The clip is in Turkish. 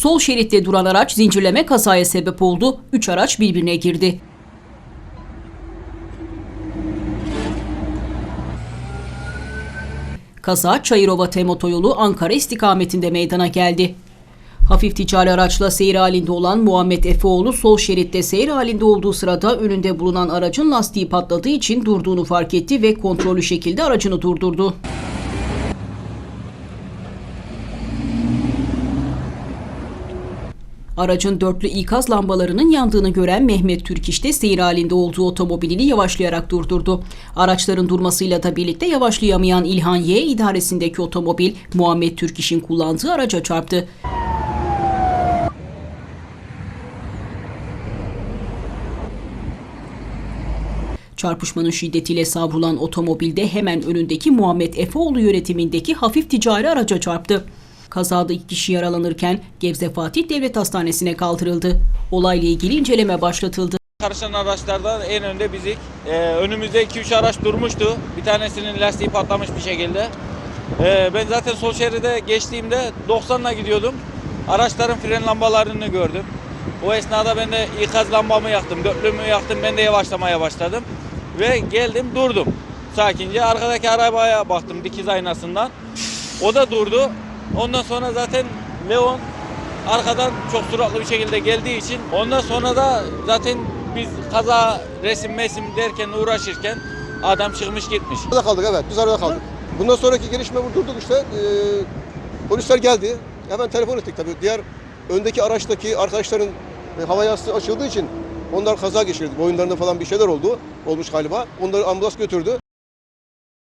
Sol şeritte duran araç zincirleme kazaya sebep oldu. Üç araç birbirine girdi. Kaza Çayırova Tem otoyolu Ankara istikametinde meydana geldi. Hafif ticari araçla seyir halinde olan Muhammed Efeoğlu sol şeritte seyir halinde olduğu sırada önünde bulunan aracın lastiği patladığı için durduğunu fark etti ve kontrollü şekilde aracını durdurdu. Aracın dörtlü ikaz lambalarının yandığını gören Mehmet Türk işte seyir halinde olduğu otomobilini yavaşlayarak durdurdu. Araçların durmasıyla da birlikte yavaşlayamayan İlhan Y idaresindeki otomobil Muhammed Türk İş'in kullandığı araca çarptı. Çarpışmanın şiddetiyle savrulan otomobilde hemen önündeki Muhammed Efeoğlu yönetimindeki hafif ticari araca çarptı. Kazada iki kişi yaralanırken Gebze Fatih Devlet Hastanesi'ne kaldırıldı. Olayla ilgili inceleme başlatıldı. Karışan araçlardan en önde bizik. Ee, önümüzde 2-3 araç durmuştu. Bir tanesinin lastiği patlamış bir şekilde. Ee, ben zaten sol şeride geçtiğimde 90'la gidiyordum. Araçların fren lambalarını gördüm. O esnada ben de ikaz lambamı yaktım, dörtlümü yaktım. Ben de yavaşlamaya başladım. Ve geldim durdum. Sakince arkadaki arabaya baktım dikiz aynasından. O da durdu. Ondan sonra zaten Leon arkadan çok süratli bir şekilde geldiği için ondan sonra da zaten biz kaza resim mesim derken uğraşırken adam çıkmış gitmiş. Arada kaldık evet biz arada kaldık. Bundan sonraki gelişme durduk işte. Ee, polisler geldi. Hemen telefon ettik tabii. Diğer öndeki araçtaki arkadaşların e, hava yastığı açıldığı için onlar kaza geçirdi. Boyunlarında falan bir şeyler oldu. Olmuş galiba. Onları ambulans götürdü.